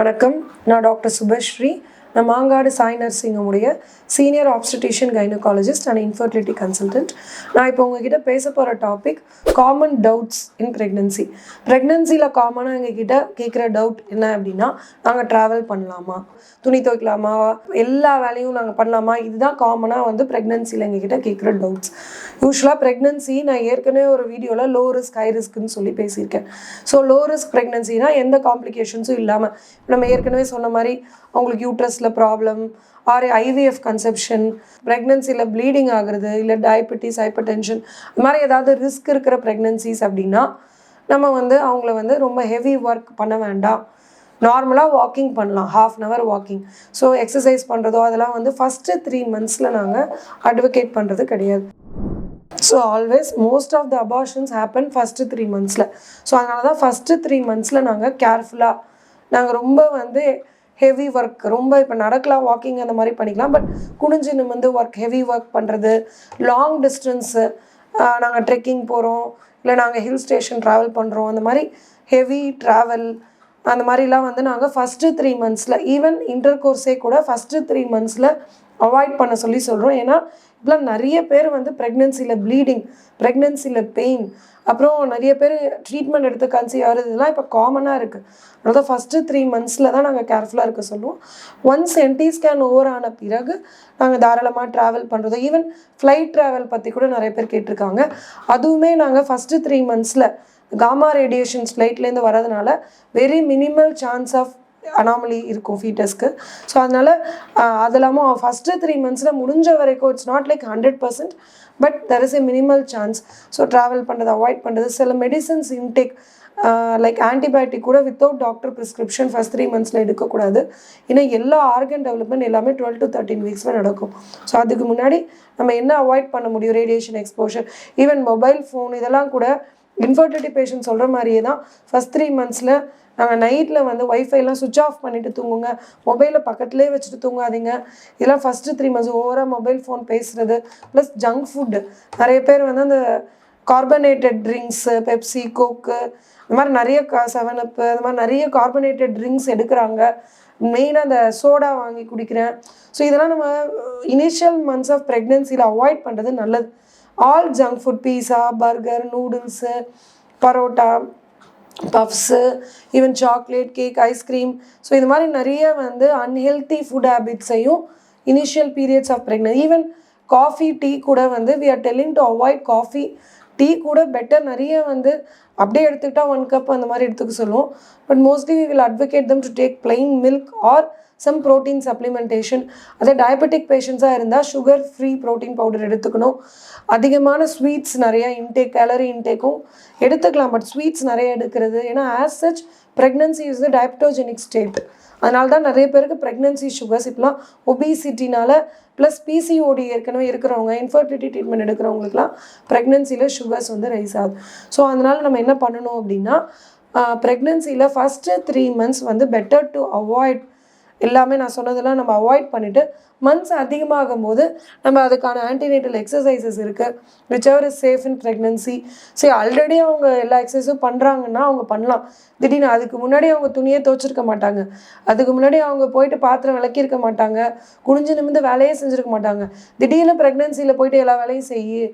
வணக்கம். நான் டாக்டர் சுபஸ்ரீ. நான் Mangadu Sai நர்சிங்கமுடைய senior obstetrician gynaecologist and infertility consultant நான் இப்போ உங்ககிட்ட பேச போகிற topic common doubts in pregnancy ப்ரெக்னென்சியில் காமனாக எங்ககிட்ட கேட்குற டவுட் என்ன அப்படின்னா நாங்கள் ட்ராவல் பண்ணலாமா? துணி துவைக்கலாமா? எல்லா வேலையும் நாங்கள் பண்ணலாமா? இதுதான் காமனாக வந்து ப்ரெக்னென்சியில் எங்ககிட்ட கேட்குற டவுட்ஸ் யூஸ்வலாக ப்ரெக்னென்சி நான் ஏற்கனவே ஒரு வீடியோவில் லோ ரிஸ்க் ஹை ரிஸ்க்குன்னு சொல்லி பேசியிருக்கேன். ஸோ லோ ரிஸ்க் ப்ரெக்னென்சினா எந்த காம்ப்ளிகேஷன்ஸும் இல்லாமல் நம்ம ஏற்கனவே சொன்ன மாதிரி அவங்களுக்கு யூட்ரஸில் ப்ராப்ளம் ஆர் ஐவிஎஃப் கன்செப்ஷன் ப்ரெக்னென்சியில் ப்ளீடிங் ஆகுறது இல்லை டயபெட்டிஸ் ஹைப்பர் டென்ஷன் இந்த மாதிரி ஏதாவது ரிஸ்க் இருக்கிற ப்ரெக்னென்சிஸ் அப்படின்னா நம்ம வந்து அவங்கள வந்து ரொம்ப ஹெவி ஒர்க் பண்ண வேண்டாம். நார்மலாக வாக்கிங் பண்ணலாம் half an hour walking so exercise பண்ணுறதோ அதெல்லாம் வந்து ஃபஸ்ட்டு த்ரீ மந்த்ஸில் நாங்கள் அட்வொகேட் பண்ணுறது கிடையாது. So always most of the abortions happen first three மந்த்ஸில் so அதனால தான் ஃபஸ்ட்டு த்ரீ மந்த்ஸில் நாங்கள் கேர்ஃபுல்லாக நாங்கள் ரொம்ப வந்து ஹெவி ஒர்க் ரொம்ப இப்போ நடக்கலாம் வாக்கிங் அந்த மாதிரி பண்ணிக்கலாம். பட் குனிஞ்சு நிமிந்து ஒர்க் ஹெவி ஒர்க் பண்ணுறது லாங் டிஸ்டன்ஸு நாங்கள் ட்ரெக்கிங் போகிறோம் இல்லை நாங்கள் ஹில் ஸ்டேஷன் ட்ராவல் பண்ணுறோம் அந்த மாதிரி ஹெவி ட்ராவல் அந்த மாதிரிலாம் வந்து நாங்கள் ஃபஸ்ட்டு த்ரீ மந்த்ஸில் ஈவன் இன்டர் கோர்ஸே கூட ஃபஸ்ட்டு த்ரீ மந்த்ஸில் அவாய்ட் பண்ண சொல்லி சொல்கிறோம் ஏன்னா இப்போலாம் நிறைய பேர் வந்து ப்ரெக்னென்சியில் ப்ளீடிங் ப்ரெக்னென்சியில் பெயின் அப்புறம் நிறைய பேர் ட்ரீட்மெண்ட் எடுத்து கன்சீவ் ஆகிறது இதெல்லாம் இப்போ காமனாக இருக்குது அதாவது ஃபஸ்ட்டு த்ரீ மந்த்ஸில் தான் நாங்கள் கேர்ஃபுல்லாக இருக்க சொல்லுவோம். ஒன்ஸ் என்டி ஸ்கேன் ஓவர் ஆன பிறகு நாங்கள் தாராளமாக ட்ராவல் பண்ணுறதோ ஈவன் ஃப்ளைட் ட்ராவல் பற்றி கூட நிறைய பேர் கேட்டிருக்காங்க. அதுவுமே நாங்கள் ஃபஸ்ட்டு த்ரீ மந்த்ஸில் காமா ரேடியேஷன்ஸ் ஃப்ளைட்லேருந்து வரதுனால very minimal chance of anomaly இருக்கும் ஃபீட்டஸ்க்கு ஸோ அதனால் அது இல்லாமல் ஃபஸ்ட்டு த்ரீ மந்த்ஸில் முடிஞ்ச வரைக்கும் it's not like hundred percent but there is a minimal chance so travel பண்ணுறது அவாய்ட் பண்ணுறது சில மெடிசன்ஸ் இன்டேக் லைக் ஆன்டிபயோட்டிக் கூட without doctor prescription first three மந்த்ஸில் எடுக்கக்கூடாது. ஏன்னா எல்லா ஆர்கன் டெவலப்மெண்ட் எல்லாமே டுவெல் டு தேர்ட்டின் வீக்ஸில் நடக்கும். ஸோ அதுக்கு முன்னாடி நம்ம என்ன அவாய்ட் பண்ண முடியும்? Radiation exposure even mobile phone இதெல்லாம் கூட இன்ஃபர்டிலிட்டி பேஷண்ட் சொல்கிற மாதிரியே தான் ஃபஸ்ட் த்ரீ மந்த்ஸில் நாங்கள் நைட்டில் வந்து ஒய்ஃபைலாம் சுவிச் ஆஃப் பண்ணிவிட்டு தூங்குங்க. மொபைலை பக்கத்துலேயே வச்சுட்டு தூங்காதீங்க. இதெல்லாம் ஃபஸ்ட்டு த்ரீ மந்த்ஸ் ஓவராக மொபைல் ஃபோன் பேசுகிறது ப்ளஸ் ஜங்க் ஃபுட்டு நிறைய பேர் வந்து அந்த கார்பனேட்டட் ட்ரிங்க்ஸு பெப்சி கோக்கு இந்த மாதிரி நிறைய கா செவன் அப்பு அந்த மாதிரி நிறைய கார்பனேட்டட் ட்ரிங்க்ஸ் எடுக்கிறாங்க. மெயினாக அந்த சோடா வாங்கி குடிக்கிறேன். ஸோ இதெல்லாம் நம்ம இனிஷியல் மந்த்ஸ் ஆஃப் ப்ரெக்னென்சியில் அவாய்ட் பண்ணுறது நல்லது. All junk food pizza burger noodles parotta puffs even chocolate cake ice cream so இது மாதிரி நிறைய வந்து அன்ஹெல்த்தி ஃபுட் ஹேபிட்ஸையும் இனிஷியல் பீரியட்ஸ் ஆஃப் ப்ரெக்னன் ஈவன் காஃபி டீ கூட வந்து we are telling to avoid coffee tea கூட பெட்டர் நிறைய வந்து அப்படியே எடுத்துக்கிட்டால் ஒன் கப் அந்த மாதிரி எடுத்துக்க சொல்லுவோம். But mostly we will advocate them to take plain milk or some protein supplementation அதே டயபெட்டிக் பேஷண்ட்ஸாக இருந்தால் சுகர் ஃப்ரீ ப்ரோட்டீன் பவுடர் எடுத்துக்கணும். அதிகமான ஸ்வீட்ஸ் நிறையா இன்டேக் கேலரி இன்டேக்கும் எடுத்துக்கலாம். பட் ஸ்வீட்ஸ் நிறைய எடுக்கிறது. ஏன்னா as such pregnancy is the diabetogenic state அதனால தான் நிறைய பேருக்கு ப்ரெக்னன்சி சுகர்ஸ் இப்போலாம் ஒபிசிட்டினால ப்ளஸ் பிசிஓடி ஏற்கனவே இருக்கிறவங்க இன்ஃபர்டிலிட்டி ட்ரீட்மெண்ட் எடுக்கிறவங்களுக்குலாம் ப்ரெக்னன்சியில் சுகர்ஸ் வந்து ரைஸ் ஆகுது. ஸோ அதனால் நம்ம என்ன பண்ணணும் அப்படின்னா ப்ரெக்னன்சியில் ஃபஸ்ட்டு த்ரீ மந்த்ஸ் வந்து பெட்டர் டு அவாய்ட் எல்லாமே நான் சொன்னதெல்லாம் நம்ம அவாய்ட் பண்ணிவிட்டு மந்த்ஸ் அதிகமாகும் போது நம்ம அதுக்கான ஆன்டிநேட்டல் எக்ஸசைசஸ் இருக்குது which ever is safe in pregnancy சரி ஆல்ரெடி அவங்க எல்லா எக்ஸசைஸும் பண்ணுறாங்கன்னா அவங்க பண்ணலாம். திடீர்னு அதுக்கு முன்னாடி அவங்க துணியே துவச்சிருக்க மாட்டாங்க. அதுக்கு முன்னாடி அவங்க போயிட்டு பாத்திரம் விளக்கியிருக்க மாட்டாங்க. குனிஞ்சு நிமிந்து வேலையே செஞ்சுருக்க மாட்டாங்க. திடீர்னு ப்ரெக்னன்சியில் போயிட்டு எல்லா வேலையும் செய்யு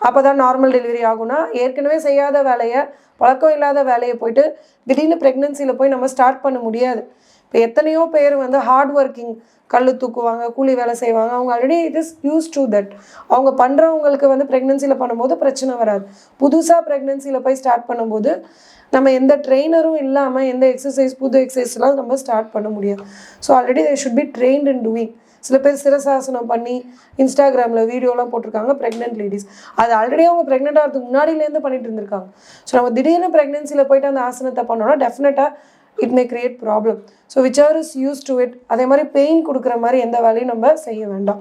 அப்போ தான் நார்மல் டெலிவரி ஆகும்னா ஏற்கனவே செய்யாத வேலையை பழக்கம் இல்லாத வேலையை போயிட்டு திடீர்னு ப்ரெக்னன்சியில் போய் நம்ம ஸ்டார்ட் பண்ண முடியாது. இப்போ எத்தனையோ பேர் வந்து ஹார்ட் ஒர்க்கிங் கல் தூக்குவாங்க கூலி வேலை செய்வாங்க. அவங்க already it is use to that அவங்க பண்ணுறவங்களுக்கு வந்து ப்ரெக்னென்சியில் பண்ணும்போது பிரச்சனை வராது. புதுசாக ப்ரெக்னென்சியில் போய் ஸ்டார்ட் பண்ணும்போது நம்ம எந்த ட்ரெயினரும் இல்லாமல் எந்த எக்ஸசைஸ் புது எக்ஸசைஸ்லாம் நம்ம ஸ்டார்ட் பண்ண முடியாது. So already they should be trained in doing சில பேர் சிரசாசனம் பண்ணி இன்ஸ்டாகிராமில் வீடியோலாம் போட்டிருக்காங்க ப்ரெக்னென்ட் லேடிஸ் அது ஆல்ரெடி அவங்க ப்ரெக்னென்ட் ஆகிறதுக்கு முன்னாடியிலேருந்து பண்ணிட்டு இருந்திருக்காங்க. ஸோ நம்ம திடீர்னு ப்ரெக்னென்சியில் போயிட்டு அந்த ஆசனத்தை பண்ணோன்னா டெஃபினட்டாக it may create problem so which are is use to it அதே மாதிரி பெயின் கொடுக்குற மாதிரி எந்த வேலையும் நம்ம செய்ய வேண்டாம்.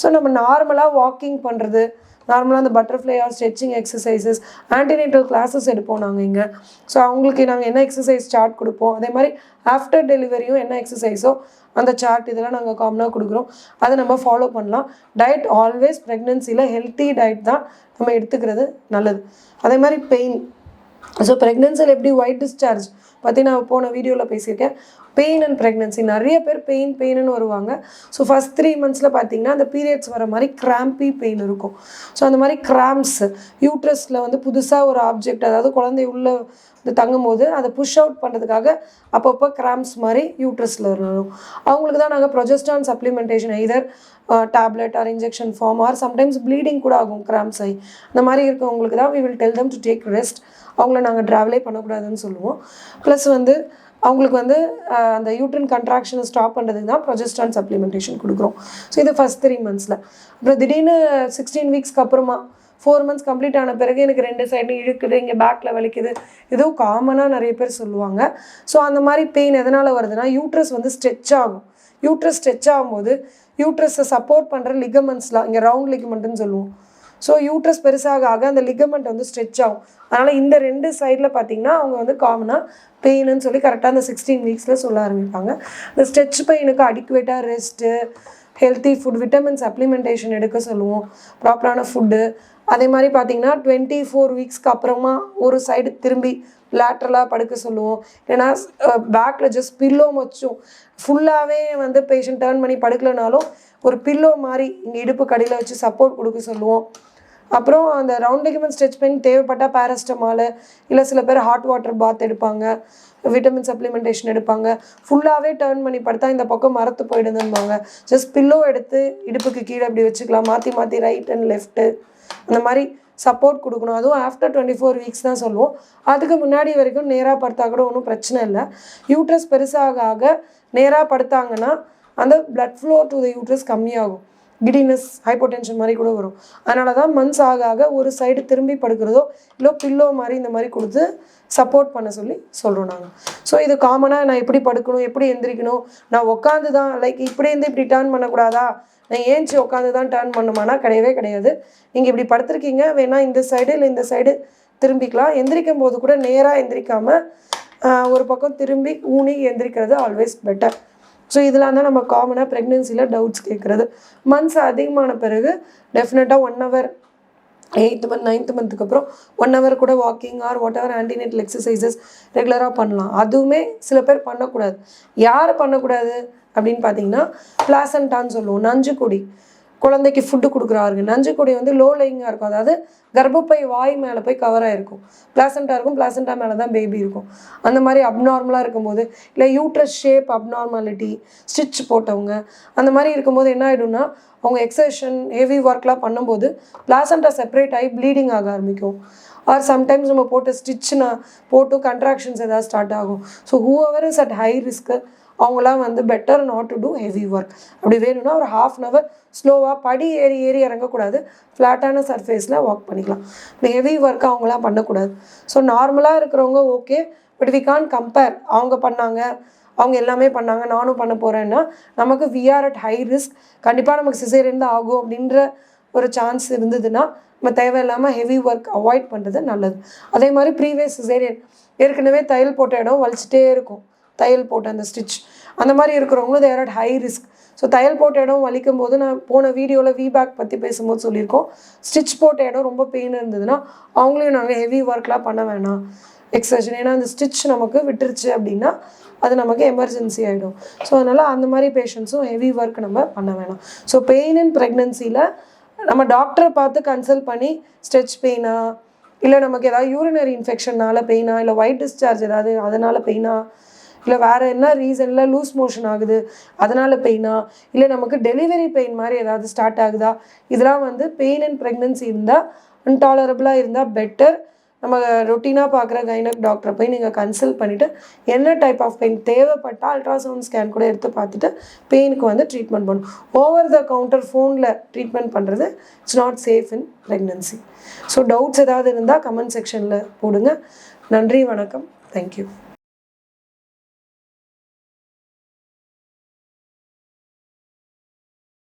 ஸோ நம்ம நார்மலாக வாக்கிங் பண்ணுறது நார்மலாக அந்த butterfly or stretching exercises antenatal classes எடுப்போம் நாங்கள் இங்கே. ஸோ அவங்களுக்கு நாங்கள் என்ன எக்ஸசைஸ் சார்ட் கொடுப்போம் அதே மாதிரி ஆஃப்டர் டெலிவரியும் என்ன எக்ஸசைஸோ அந்த சார்ட் இதெல்லாம் நாங்கள் காமனாக கொடுக்குறோம். அதை நம்ம ஃபாலோ பண்ணலாம். டயட் ஆல்வேஸ் ப்ரெக்னென்சியில் ஹெல்த்தி டயட் தான் நம்ம எடுத்துக்கிறது நல்லது. அதே மாதிரி பெயின் ஸோ ப்ரெக்னென்சியில் எப்படி ஒயிட் டிஸ்சார்ஜ் பற்றி நான் போன வீடியோவில் பேசியிருக்கேன். பெயின் அண்ட் ப்ரெக்னென்சி நிறைய பேர் பெயின் பெயின்னு வருவாங்க. ஸோ ஃபஸ்ட் த்ரீ மந்த்ஸில் பார்த்தீங்கன்னா அந்த பீரியட்ஸ் வர மாதிரி கிராம்பி பெயின் இருக்கும். ஸோ அந்த மாதிரி கிராம்ப்ஸ் யூட்ரஸில் வந்து புதுசாக ஒரு ஆப்ஜெக்ட் அதாவது குழந்தை உள்ளே இது தங்கும்போது அதை புஷ் அவுட் பண்ணுறதுக்காக அப்பப்போ கிராம்ஸ் மாதிரி யூட்ரஸில் வரணும். அவங்களுக்கு தான் நாங்கள் progesterone supplementation either tablet or injection form or sometimes bleeding கூட ஆகும் கிராம்ஸ் ஆகி அந்த மாதிரி இருக்கவங்களுக்கு தான் we will tell them to take rest அவங்கள நாங்கள் ட்ராவலே பண்ணக்கூடாதுன்னு சொல்லுவோம். ப்ளஸ் வந்து அவங்களுக்கு வந்து அந்த யூட்ரின் கன்ட்ராக்ஷனை ஸ்டாப் பண்ணுறதுக்கு தான் ப்ரொஜெஸ்டான் சப்ளிமெண்டேஷன் கொடுக்குறோம். ஸோ இது ஃபஸ்ட் த்ரீ மந்த்ஸில் அப்புறம் திடீர்னு சிக்ஸ்டீன் வீக்ஸ்க்கு அப்புறமா ஃபோர் மந்த்ஸ் கம்ப்ளீட் ஆன பிறகு எனக்கு ரெண்டு சைடு இழுக்குது இங்கே பேக்கில் வலிக்குது. இதுவும் காமனாக நிறைய பேர் சொல்லுவாங்க. ஸோ அந்த மாதிரி பெயின் எதனால் வருதுன்னா யூட்ரஸ் வந்து ஸ்ட்ரெச் ஆகும். யூட்ரஸ் ஸ்ட்ரெச் ஆகும்போது யூட்ரஸை சப்போர்ட் பண்ணுற லிகமெண்ட்ஸ்லாம் இங்கே ரவுண்ட் லிகமெண்ட்னு சொல்லுவோம். ஸோ யூட்ரஸ் பெருசாக ஆக அந்த லிகமெண்ட் வந்து ஸ்ட்ரெச் ஆகும். அதனால் இந்த ரெண்டு சைடில் பார்த்தீங்கன்னா அவங்க வந்து காமனாக பெயின்னு சொல்லி கரெக்டாக அந்த சிக்ஸ்டீன் வீக்ஸில் சொல்ல ஆரம்பிப்பாங்க. இந்த ஸ்ட்ரெச் பெயினுக்கு அடிக்குவேட்டாக rest healthy food vitamin supplementation எடுக்க சொல்லுவோம். ப்ராப்பரான ஃபுட்டு அதே மாதிரி பார்த்தீங்கன்னா டுவெண்ட்டி ஃபோர் வீக்ஸ்க்கு அப்புறமா ஒரு சைடு திரும்பி லேட்ரலாக படுக்க சொல்லுவோம். ஏன்னா பேக்கில் ஜஸ்ட் பில்லோ வச்சும் ஃபுல்லாகவே வந்து பேஷண்ட் டேர்ன் பண்ணி படுக்கலைனாலும் ஒரு பில்லோ மாதிரி இங்கே இடுப்பு கடையில் வச்சு சப்போர்ட் கொடுக்க சொல்லுவோம். அப்புறம் அந்த ரவுண்ட் லிகமெண்ட் ஸ்ட்ரெச் பெயின் தேவைப்பட்டால் பேரஸ்டமால் இல்லை சில பேர் ஹாட் வாட்டர் பாத் எடுப்பாங்க விட்டமின் சப்ளிமெண்டேஷன் எடுப்பாங்க. ஃபுல்லாகவே டேர்ன் பண்ணி படுத்தா இந்த பக்கம் மரத்து போயிடுதும்பாங்க ஜஸ்ட் பில்லோ எடுத்து இடுப்புக்கு கீழே இப்படி வச்சுக்கலாம். மாற்றி மாற்றி ரைட் அண்ட் லெஃப்ட்டு அந்த மாதிரி சப்போர்ட் கொடுக்கணும். அதுவும் ஆஃப்டர் டுவெண்ட்டி ஃபோர் வீக்ஸ் தான் சொல்லுவோம். அதுக்கு முன்னாடி வரைக்கும் நேராக படுத்தா கூட ஒன்றும் பிரச்சனை இல்லை. யூட்ரஸ் பெருசாக ஆக நேராக படுத்தாங்கன்னா அந்த blood flow to the uterus கம்மியாகும். கிடினஸ் ஹைப்போடென்ஷன் மாதிரி கூட வரும். அதனால தான் மந்த்ஸ் ஆக ஆக ஒரு சைடு திரும்பி படுக்கிறதோ இல்லை பில்லோ மாதிரி இந்த மாதிரி கொடுத்து சப்போர்ட் பண்ண சொல்லி சொல்கிறோம் நாங்கள் ஸோ இது காமனாக நான் எப்படி படுக்கணும் எப்படி எந்திரிக்கணும்? நான் உட்காந்து தான் லைக் இப்படி இருந்து இப்படி டேர்ன் பண்ணக்கூடாதா? ஏஞ்சி உட்காந்து தான் டேர்ன் பண்ணுமானா கிடையவே கிடையாது. நீங்கள் இப்படி படுத்திருக்கீங்க வேணால் இந்த சைடு இல்லை இந்த சைடு திரும்பிக்கலாம். எந்திரிக்கும் போது கூட நேராக எந்திரிக்காமல் ஒரு பக்கம் திரும்பி ஊனி எந்திரிக்கிறது ஆல்வேஸ் பெட்டர் ஸோ இதெல்லாம் தான் நம்ம காமனாக ப்ரெக்னென்சியில் டவுட்ஸ் கேட்குறது மந்த்ஸ் அதிகமான பிறகு டெஃபினட்டாக one hour eighth month ninth மந்த்துக்கு அப்புறம் ஒன் ஹவர் கூட walking or what ever antenatal exercises ரெகுலராக பண்ணலாம். அதுவுமே சில பேர் பண்ணக்கூடாது. யார் பண்ணக்கூடாது? அப்படின்னு பார்த்தீங்கன்னா பிளாசண்டான்னு சொல்லுவோம். நஞ்சு கொடி. குழந்தைக்கு ஃபுட்டு கொடுக்குறாருங்க கொடி வந்து லோ லைங்காக இருக்கும். அதாவது கர்ப்பப்பை வாய் மேலே போய் கவர் ஆகிருக்கும் பிளாசண்டா இருக்கும். பிளாசண்டா மேலே தான் பேபி இருக்கும். அந்த மாதிரி அப்நார்மலாக இருக்கும்போது இல்லை யூட்ரஸ் ஷேப் அப்நார்மாலிட்டி ஸ்டிச் போட்டவங்க அந்த மாதிரி இருக்கும்போது என்ன ஆகிடும்னா அவங்க எக்ஸசன் ஹெவி ஒர்க்லாம் பண்ணும்போது பிளாசண்டா செப்பரேட் ஆகி ப்ளீடிங் ஆக ஆரம்பிக்கும். ஆர் சம்டைம்ஸ் நம்ம போட்டு ஸ்டிச்னா போட்டு கண்ட்ராக்ஷன்ஸ் ஏதாவது ஸ்டார்ட் ஆகும். So who whoever is at high risk அவங்களாம் வந்து better not to do heavy work அப்படி வேணும்னா ஒரு ஹாஃப் அன் ஹவர் ஸ்லோவாக படி ஏறி ஏறி இறங்கக்கூடாது. ஃப்ளாட்டான சர்ஃபேஸில் ஒர்க் பண்ணிக்கலாம். ஹெவி ஒர்க் அவங்களாம் பண்ணக்கூடாது. ஸோ நார்மலாக இருக்கிறவங்க okay but we can compare அவங்க பண்ணாங்க. அவங்க எல்லாமே பண்ணாங்க. நானும் பண்ண போகிறேன்னா நமக்கு விஆர் அட் ஹை ரிஸ்க் கண்டிப்பாக நமக்கு சிசேரியன் தான் ஆகும் அப்படின்ற ஒரு சான்ஸ் இருந்ததுன்னா நம்ம தேவையில்லாமல் ஹெவி ஒர்க் அவாய்ட் பண்ணுறது நல்லது. அதே மாதிரி ப்ரீவியஸ் சிசேரியன் ஏற்கனவே தையல் போட்ட இடம் வலிச்சிட்டே இருக்கும். தையல் போட்ட அந்த ஸ்டிச் அந்த மாதிரி இருக்கிறவங்களும் they're at high risk so தையல் போட்ட இடம் வலிக்கும் போது நான் போன வீடியோவில் வீபேக் பற்றி பேசும்போது சொல்லியிருக்கோம். ஸ்டிச் போட்ட இடம் ரொம்ப பெயின் இருந்ததுன்னா அவங்களையும் நாங்கள் ஹெவி ஒர்க்லாம் பண்ண வேணாம். எக்ஸசன் ஏன்னா அந்த ஸ்டிச் நமக்கு விட்டுருச்சு அப்படின்னா அது நமக்கு எமர்ஜென்சி ஆகிடும் ஸோ அதனால் அந்த மாதிரி பேஷண்ட்ஸும் ஹெவி ஒர்க் நம்ம பண்ண வேணாம். ஸோ பெயின் இன் ப்ரெக்னென்சியில் நம்ம டாக்டரை பார்த்து கன்சல்ட் பண்ணி ஸ்ட்ரெச் பெயினா இல்லை நமக்கு ஏதாவது யூரினரி இன்ஃபெக்ஷன்னால பெயினா இல்லை ஒயிட் டிஸ்சார்ஜ் ஏதாவது அதனால் பெயினா இல்லை வேறு என்ன ரீசனில் லூஸ் மோஷன் ஆகுது? அதனால் பெயினா இல்லை நமக்கு டெலிவரி பெயின் மாதிரி ஏதாவது ஸ்டார்ட் ஆகுதா? இதெல்லாம் வந்து பெயின் அண்ட் ப்ரெக்னென்சி இருந்தால் இன்டாலரபுளாக இருந்தால் பெட்டர் நம்ம ரொட்டீனாக பார்க்குற கைனக் டாக்டரை போய் நீங்கள் கன்சல்ட் பண்ணிவிட்டு என்ன டைப் ஆஃப் பெயின் தேவைப்பட்டால் அல்ட்ராசவுண்ட் ஸ்கேன் கூட எடுத்து பார்த்துட்டு பெயினுக்கு வந்து ட்ரீட்மெண்ட் பண்ணும் ஓவர் த கவுண்டர் ஃபோனில் ட்ரீட்மெண்ட் பண்ணுறது it's not safe in pregnancy so doubts ஏதாவது இருந்தால் கமெண்ட் செக்ஷனில் போடுங்க. நன்றி வணக்கம். தேங்க்யூ